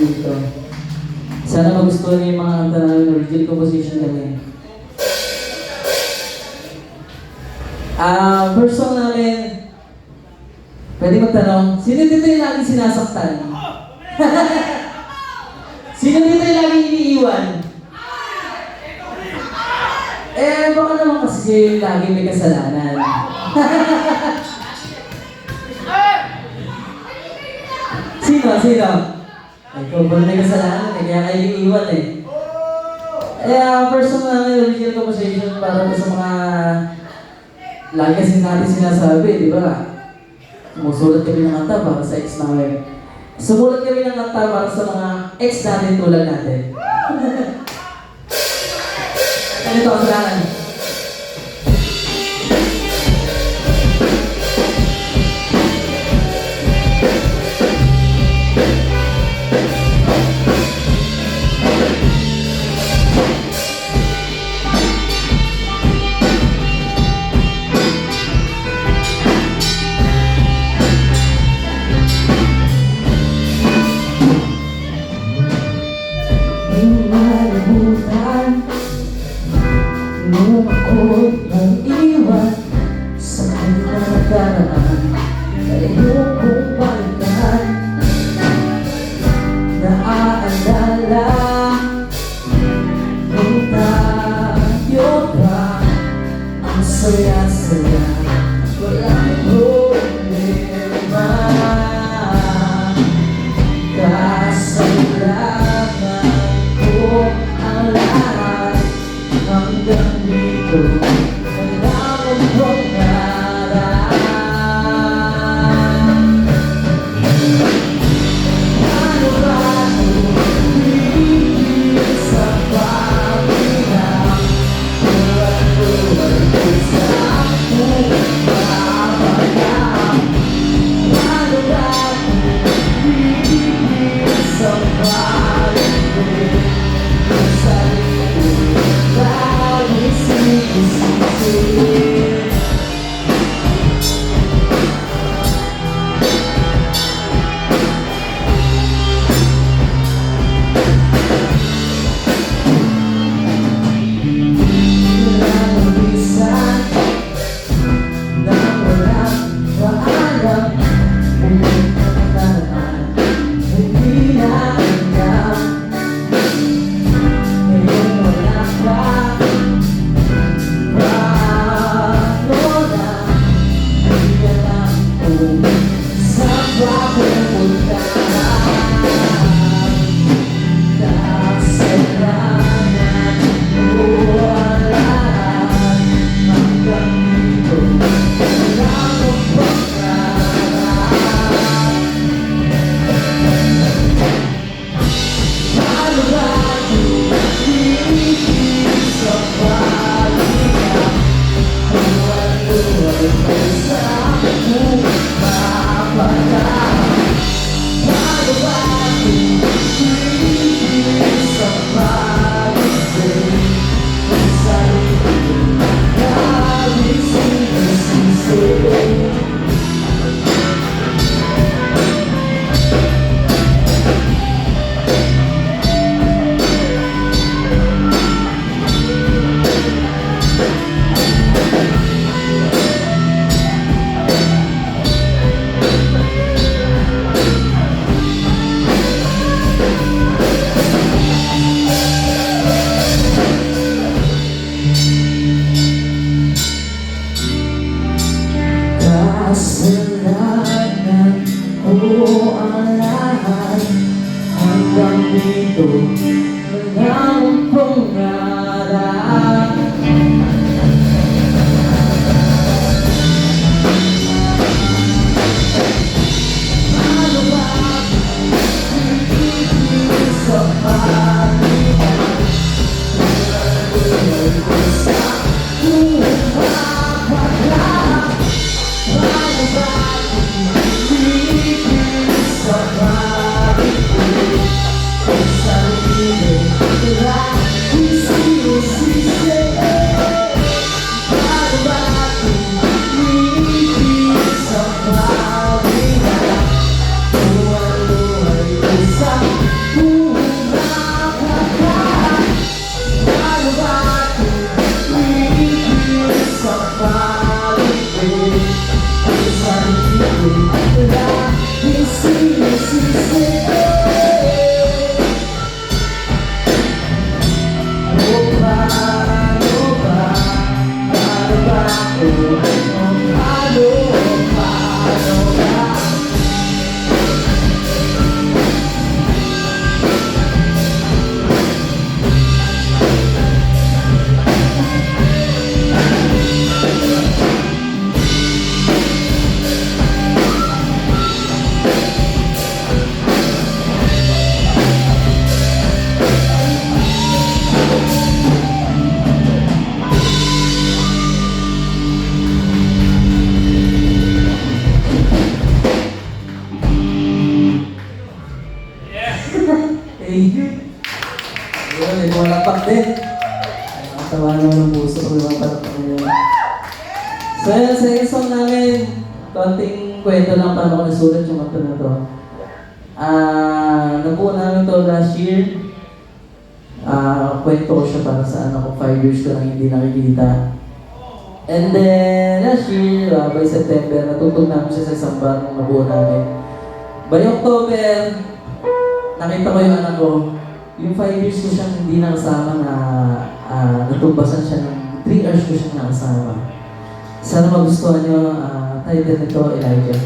dito. Sana magustuhan niyo yung mga kanta namin. Original composition kami. Ah, first song namin, pwede magtanong, sino dito yung lagi sinasaktan? sino dito yung lagi iniiwan? Eh, baka naman kasi siya yung lagi may kasalanan. sino? Sino? Ba may kasalanan eh, kaya kayo iniiwan eh. Eh, ah, first song namin, original composition para sa mga Lagi kasi natin sinasabi, di ba? Sumusulat kami ng kanta para sa ex namin. Sumulat kami ng kanta para sa mga ex natin tulad natin. Ganito ang kailangan. が ba Ah, nabuo namin to last year. Ah, kwento ko siya para sa anak ko, 5 years ko lang hindi nakikita. And then, last year, ah, by September, natutog namin siya sa isang bar nung nabuo namin. By October, nakita ko yung anak ko, yung 5 years ko siyang hindi nakasama na uh, natubasan siya ng 3 hours ko siyang nakasama. Sana magustuhan niyo uh, title nito, Elijah.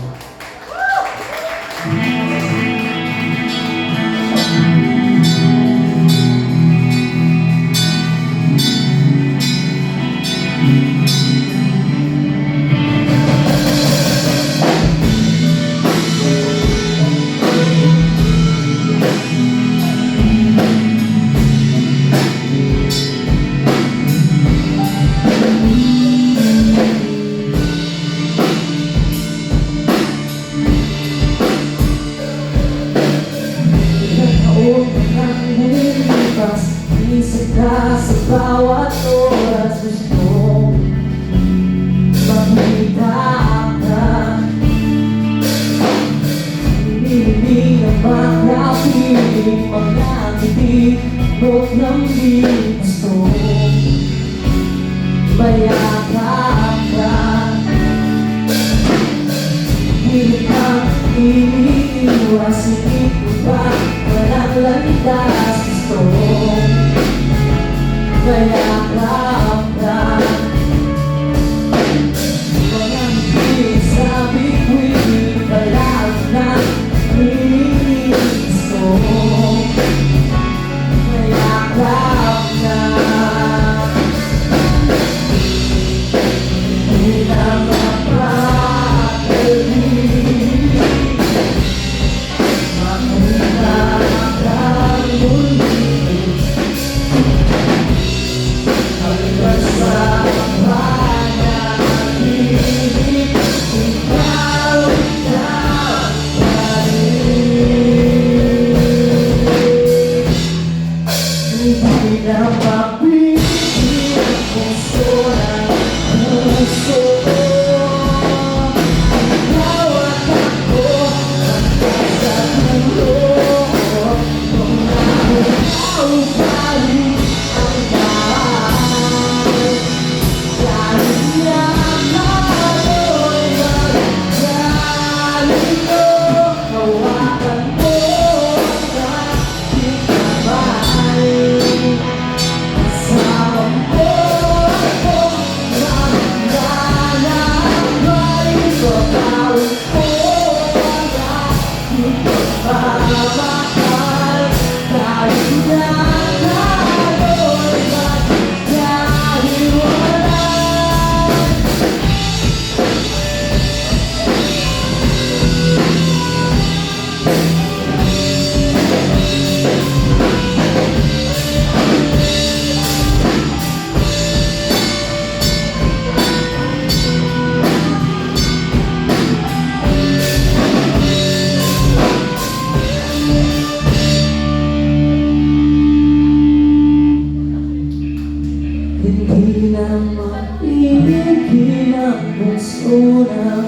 Hindi na mapipigil ang gusto ng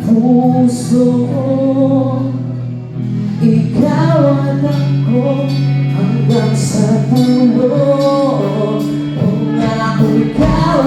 puso Ikaw at ako hanggang sa dulo Kung ako ikaw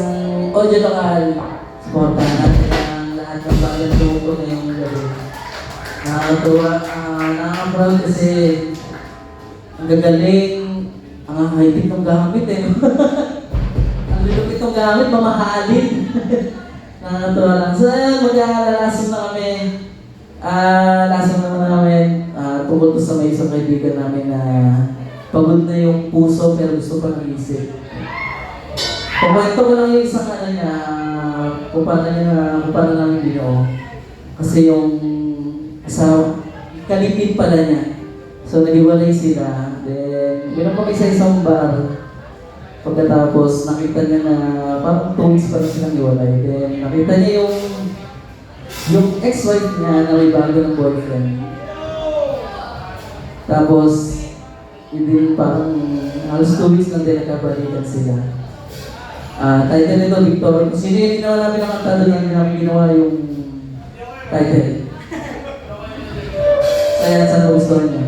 ng audio lokal. Supportahan natin ang lahat ng bagay tungkol ngayong gabi. Nakakatuwa, uh, nakaka-proud kasi ang gagaling, ang high-tech ng gamit eh. ang lulupit ng gamit, mamahalin. Nakakatuwa lang. So, ayun, mag-aalalason na kami. Ah, lason naman namin ah, tungkol sa may isang kaibigan namin na pagod na yung puso pero gusto pa ng isip. Kukwento ko lang yung ano niya, ah, kung paano niya, kung paano namin ginoo. Kasi yung sa kalipin pala niya. So, nag-iwalay sila. Then, meron kami sa isang bar. Pagkatapos, nakita niya na parang two weeks pa lang silang iwalay. Then, nakita niya yung yung ex-wife niya na may bago ng boyfriend. Tapos, yun din parang halos two weeks lang din sila. Ah, title nito, Victoria. Kung sino yung ginawa namin ang kanta doon, namin ginawa yung title. Kaya sa nagustuhan niya.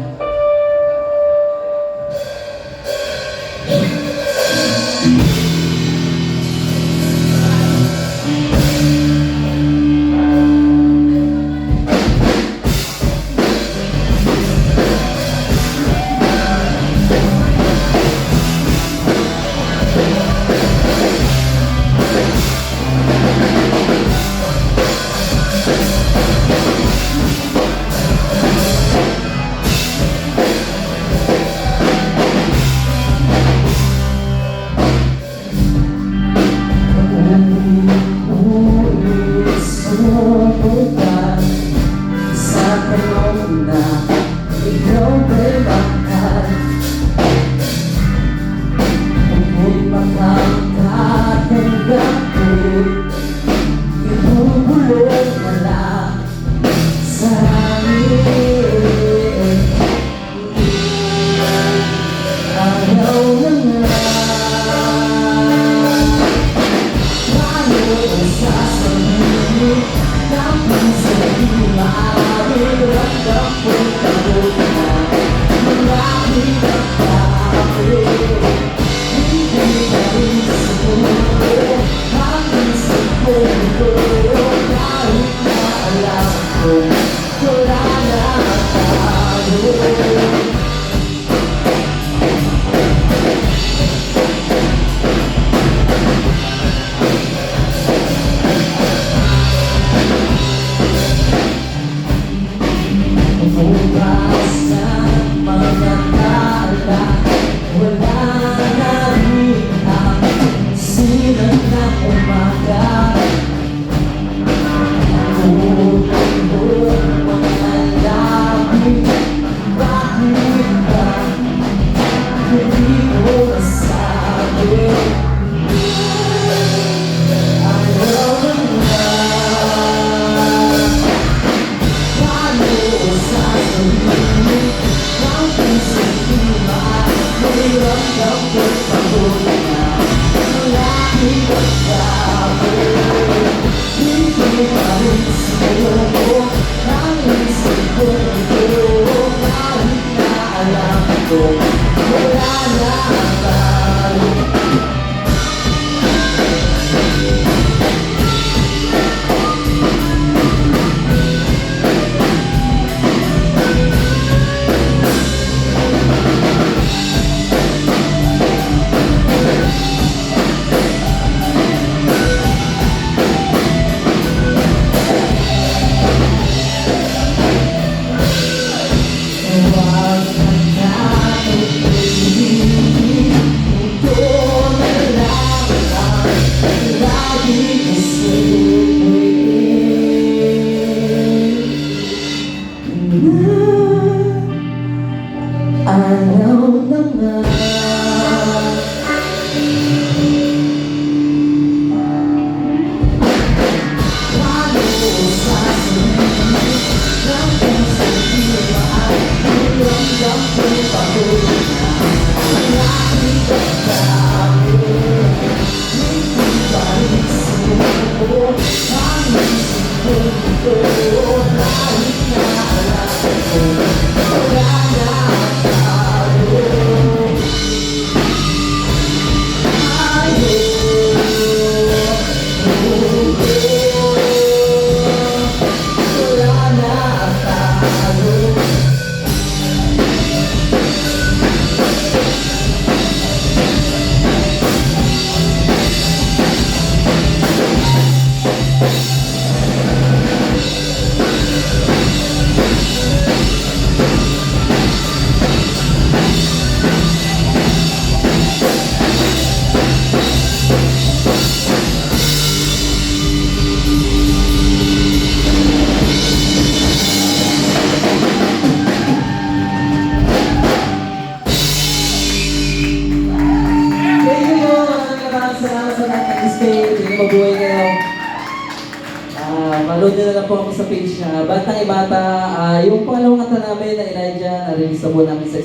siya. Batang Ibata, uh, ah, yung pangalawang kanta namin na Elijah, na-release na po namin sa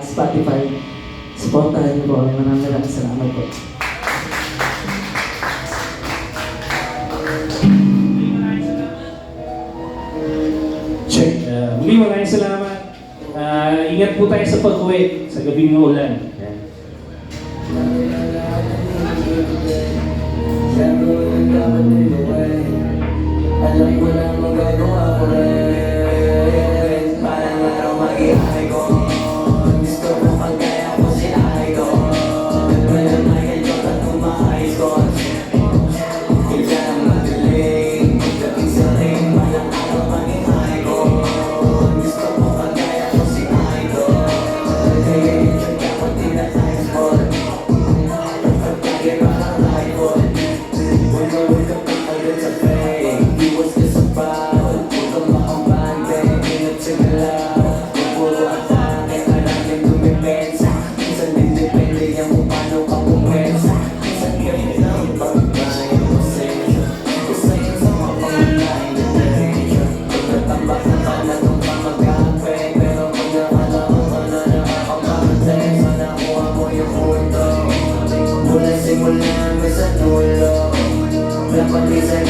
Spotify. Spotify po. Maraming maraming salamat po.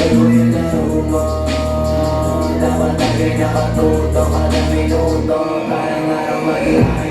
sa'yo na ulo Dapat agay nakatutok ka na minuto Parang araw mag-ihay